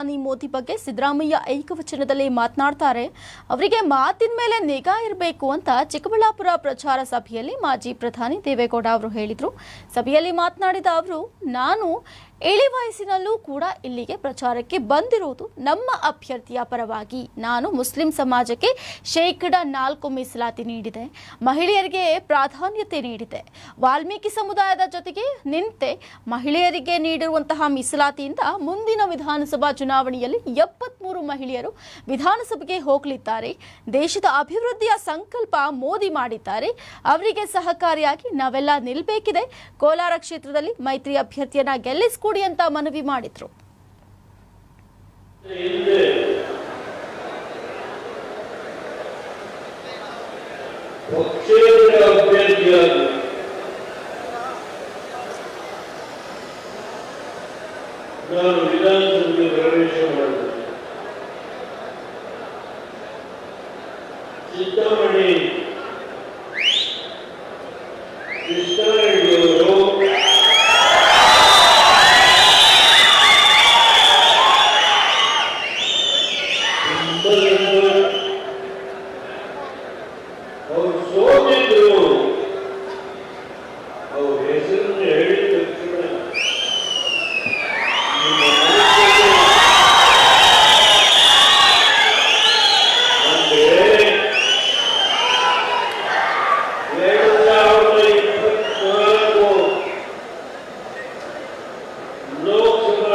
ಪ್ರಧಾನಿ ಮೋದಿ ಬಗ್ಗೆ ಸಿದ್ದರಾಮಯ್ಯ ಏಕವಚನದಲ್ಲಿ ಮಾತನಾಡ್ತಾರೆ. ಅವರಿಗೆ ಮಾತಿನ ಮೇಲೆ ನಿಗಾ ಇರಬೇಕು ಅಂತ ಚಿಕ್ಕಬಳ್ಳಾಪುರ ಪ್ರಚಾರ ಸಭೆಯಲ್ಲಿ ಮಾಜಿ ಪ್ರಧಾನಿ ದೇವೇಗೌಡ ಅವರು ಹೇಳಿದರು. ಸಭೆಯಲ್ಲಿ ಮಾತನಾಡಿದ ಅವರು, ನಾನು ಇಳಿ ವಯಸ್ಸಿನಲ್ಲೂ ಕೂಡ ಇಲ್ಲಿಗೆ ಪ್ರಚಾರಕ್ಕೆ ಬಂದಿರುವುದು ನಮ್ಮ ಅಭ್ಯರ್ಥಿಯ ಪರವಾಗಿ. ನಾನು ಮುಸ್ಲಿಂ ಸಮಾಜಕ್ಕೆ ಶೇಕಡ ನಾಲ್ಕು ಮೀಸಲಾತಿ ನೀಡಿದೆ. ಮಹಿಳೆಯರಿಗೆ ಪ್ರಾಧಾನ್ಯತೆ ನೀಡಿದೆ. ವಾಲ್ಮೀಕಿ ಸಮುದಾಯದ ಜೊತೆಗೆ ನಿಂತೆ ಮಹಿಳೆಯರಿಗೆ ನೀಡಿರುವಂತಹ ಮೀಸಲಾತಿಯಿಂದ ಮುಂದಿನ ವಿಧಾನಸಭಾ ಚುನಾವಣೆಯಲ್ಲಿ ಎಪ್ಪತ್ಮೂರು ಮಹಿಳೆಯರು ವಿಧಾನಸಭೆಗೆ ಹೋಗಲಿದ್ದಾರೆ. ದೇಶದ ಅಭಿವೃದ್ಧಿಯ ಸಂಕಲ್ಪ ಮೋದಿ ಮಾಡಿದ್ದಾರೆ. ಅವರಿಗೆ ಸಹಕಾರಿಯಾಗಿ ನಾವೆಲ್ಲ ನಿಲ್ಲಬೇಕಿದೆ ಕೋಲಾರ ಕ್ಷೇತ್ರದಲ್ಲಿ ಮೈತ್ರಿ ಅಭ್ಯರ್ಥಿಯನ್ನ ಗೆಲ್ಲಿಸ್ಕೊಡಿ ಅಂತ ಮನವಿ ಮಾಡಿದ್ರು. ನಾನು ವಿಧಾನಸಭೆಗೆ ಪ್ರವೇಶ ಮಾಡಿದೆ. Chintamani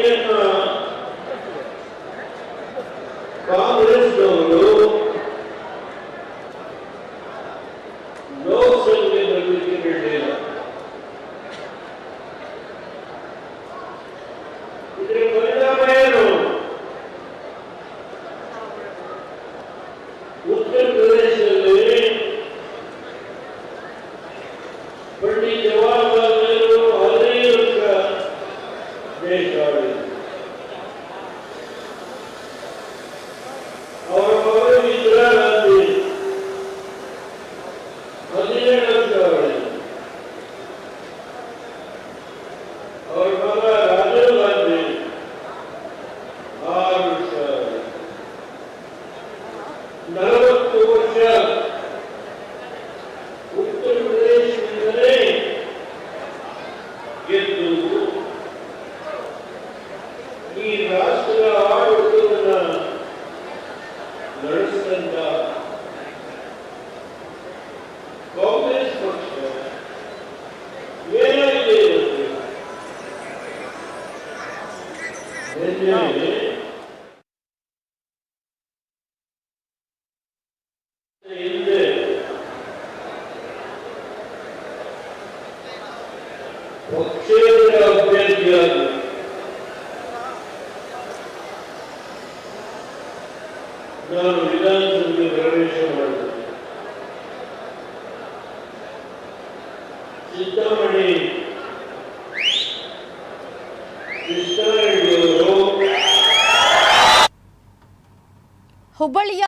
Ihnen What should have been done? ನಾನು ವಿಧಾನಸಭೆಗೆ ಪ್ರವೇಶ ಮಾಡಿದೆ ಚಿಂತಾಮಣಿ ಹುಬ್ಬಳ್ಳಿಯ